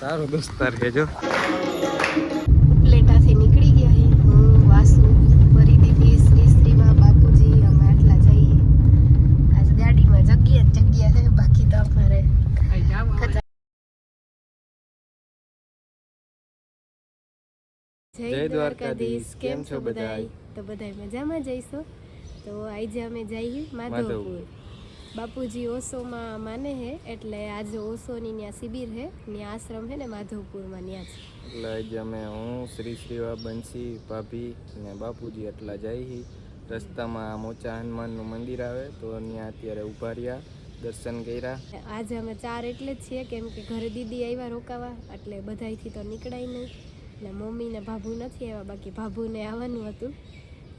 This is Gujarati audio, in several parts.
તારો દોસ્તાર છે જો પ્લેટાથી નીકળી ગયા હે. હું વાસુ પરિદીપી શ્રી શ્રીમાં બાપુજી અમે આટલા જઈએ. આજ ગાડીમાં જગ્યા જગ્યા છે બાકી તો અમારે જય દ્વારકાધીશ કેમ છો બધાય? તો બધાય મજામાં જઈશું? તો આજે અમે જઈએ માધવપુર. બાપુજી ઓશોમાં માને હે એટલે આજે ઓશોની ત્યાં શિબિર હે ત્યાં આશ્રમ હે ને માધવપુરમાં ત્યાં છે. એટલે આજે અમે હું શ્રી શ્રીવા બંસી ભાભી ને બાપુજી એટલા જાય હી. રસ્તામાં મોચા હનુમાનનું મંદિર આવે તો ત્યાં અત્યારે ઊભા રહ્યા દર્શન કર્યા. આજે અમે ચાર એટલે જ છીએ કેમ કે ઘરે દીદી આવ્યા રોકાવા એટલે બધાયથી તો નીકળાય નહીં. એટલે મમ્મી ને ભાભુ નથી આવ્યા બાકી ભાભુને આવવાનું હતું.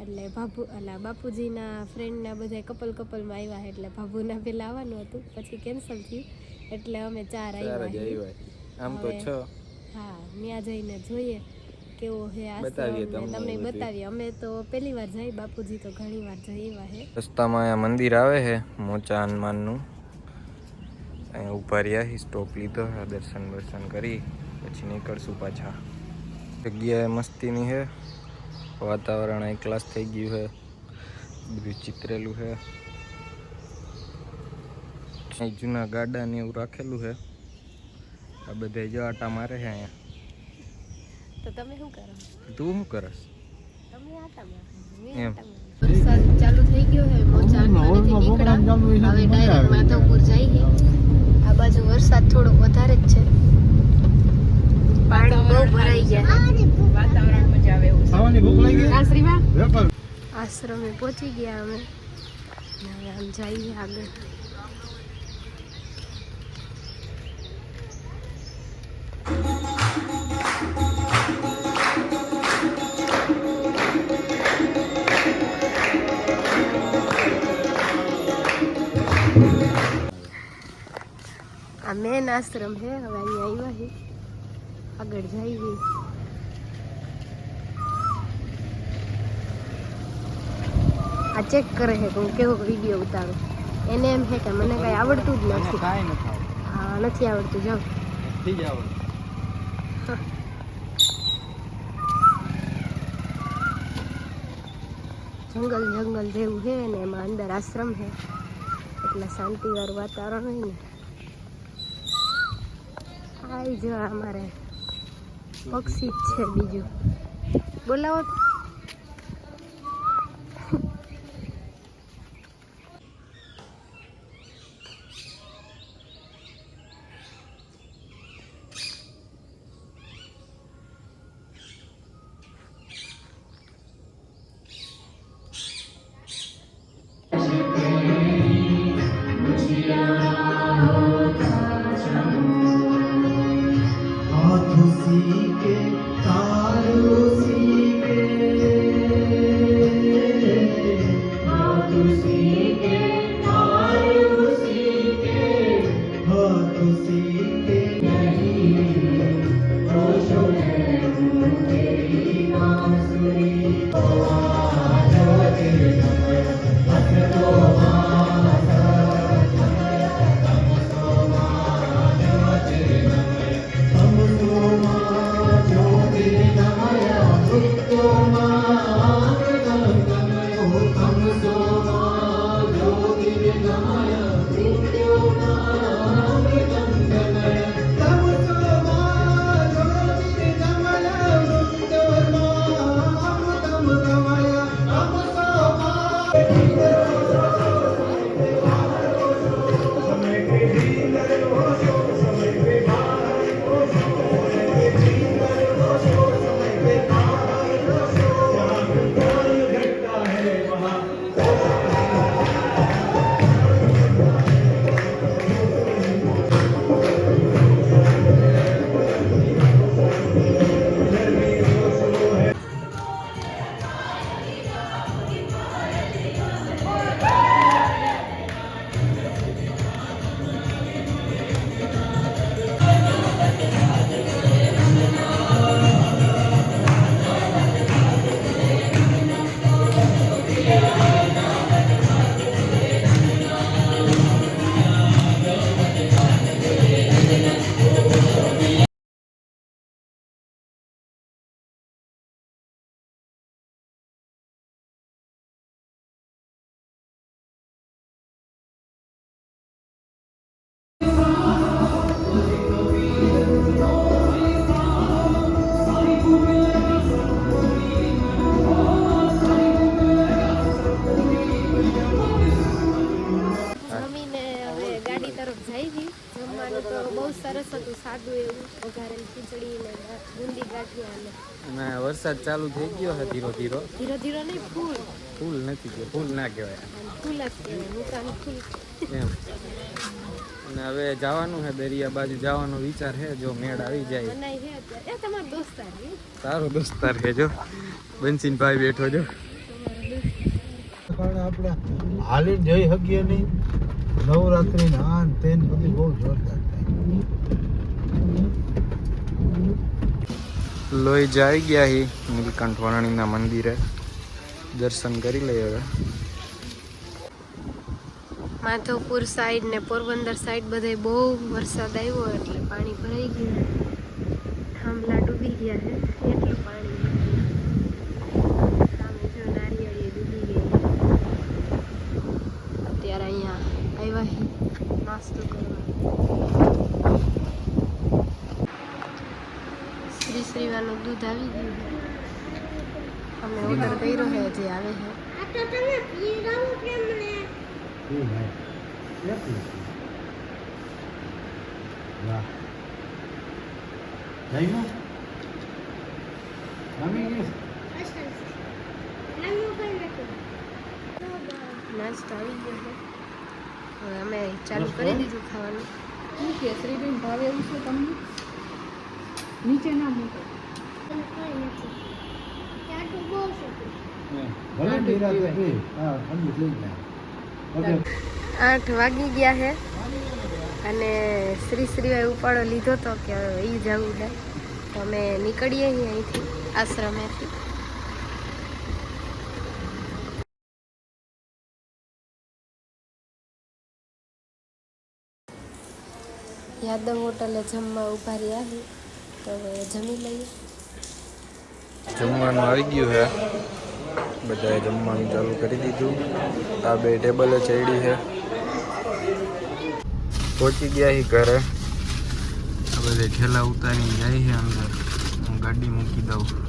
એટલે ભાભુ એટલે બાપુજીના ફ્રેન્ડના બધા કપલ કપલમાં આવ્યા એટલે ભાભુના પેલા આવવાનું હતું પછી કેન્સલ થયું. એટલે અમે ચાર આવ્યા આવ્યા આમ તો છ. હા ત્યાં જઈને જોઈએ કેવો હે આશ્રમ તમને બતાવીએ અમે તો પહેલી વાર જઈ બાપુજી તો ઘણી વાર જઈ એવા હે. રસ્તામાં મંદિર આવે છે મોચા હનુમાનનું. અહીંયા ઊભા રહ્યા હી સ્ટોપ લીધો દર્શન દર્શન કરી પછી નીકળશું પાછા. જગ્યાએ મસ્તીની છે વાતાવરણ ક્લાસ થઈ ગયું છે. બધું ચિતરેલું છે. જૂના ગાડા ને એવું રાખેલું છે. આ બધા જો આટા મારે છે અહીંયા. તો તમે શું કરો? તું શું કરસ તમે આટા મારો. એમ. વરસાદ ચાલુ થઈ ગયો છે મોજા હનુમાનેથી નીકળ્યા. હવે ડાયરેક્ટ માધવપુર જઈએ આ બાજુ વરસાદ થોડો વધારે જ છે. પાણી બહુ ભરાઈ ગયા છે આશ્રમે પહોંચી ગયા અમે. ને હવે આમ જઈએ આગળ. આ મેન આશ્રમ છે. હવે અહીંયા આવ્યા છે આગળ જઈએ. આ ચેક કરે છે કે હું કેવો વીડિયો ઉતારું. એને એમ છે કે મને કઈ આવડતું જ નથી. હા નથી આવડતું જો જંગલ જંગલ જેવું છે ને એમાં અંદર આશ્રમ છે. એટલે શાંતિવાળું વાતાવરણ હોય ને. આવી જો અમારે પક્ષી જ છે બીજું. બોલાવો Thank you. સરસ હતું સાદું એવું વઘારેલ ખીચડી ને બુંદી ગાંઠિયા ને અને વરસાદ ચાલુ થઈ ગયો છે ધીરો ધીરો. ધીરો ધીરો નહીં ફૂલ. ફૂલ નથી કે ફૂલ ના કહેવાય. ફૂલ જ કહેવાય ફૂલ. એમ. અને હવે જવાનું છે દરિયા બાજુ જવાનો વિચાર છે જો મેળ આવી જાય. છે એ તમારો દોસ્તાર હે? સારો દોસ્તાર છે જો. બંસીન ભાઈ બેઠો જો. આપણે હાલી જઈ શકીએ નહીં. નવરાત્રી ને તેન બધી બહુ જોરદાર થાય લોહી જાઈ ગયા હી. નીલકંઠ વરણીના મંદિરે. દર્શન કરી લઈએ હવે. માધવપુર સાઈડ ને પોરબંદર સાઈડ બધે બહુ વરસાદ આવ્યો એટલે પાણી ભરાઈ ગયું. થાંભલા ડૂબી ગયા છે. એટલું પાણી સામે જો નારિયેળી ડૂબી ગઈ. અત્યારે અહીંયા આવ્યા નાસ્તો કરવા. શ્રી શ્રીવાનું દૂધ આવી ગયું છે અમે ઓર્ડર કર્યો છે હજી આવે છે શું ભાઈ કેટલું વાહ જઈમાં જમી ગયું નાસ્તો આવી ગયો છે હવે અમે ચાલુ કરી દીધું ખાવાનું કેસરીબેન ભાવે એવું છે તમને નીચે ના મૂકો આઠ વાગી ગયા છે અને શ્રી શ્રીએ ઉપાડો લીધો તો કે હવે એ જવું છે. તો અમે નીકળીએ અહીંથી, આશ્રમેથી. યાદવ હોટલે જમવા ઊભા રહ્યા તો જમી લઈએ. જમવાનું આવી ગયું છે બધાએ જમવાનું ચાલુ કરી દીધું. આ બે ટેબલે ચડી છે પહોંચી ગયા હી ઘરે. આ બધે ઠેલા ઉતારી જાય છે અંદર. હું ગાડી મૂકી દઉં.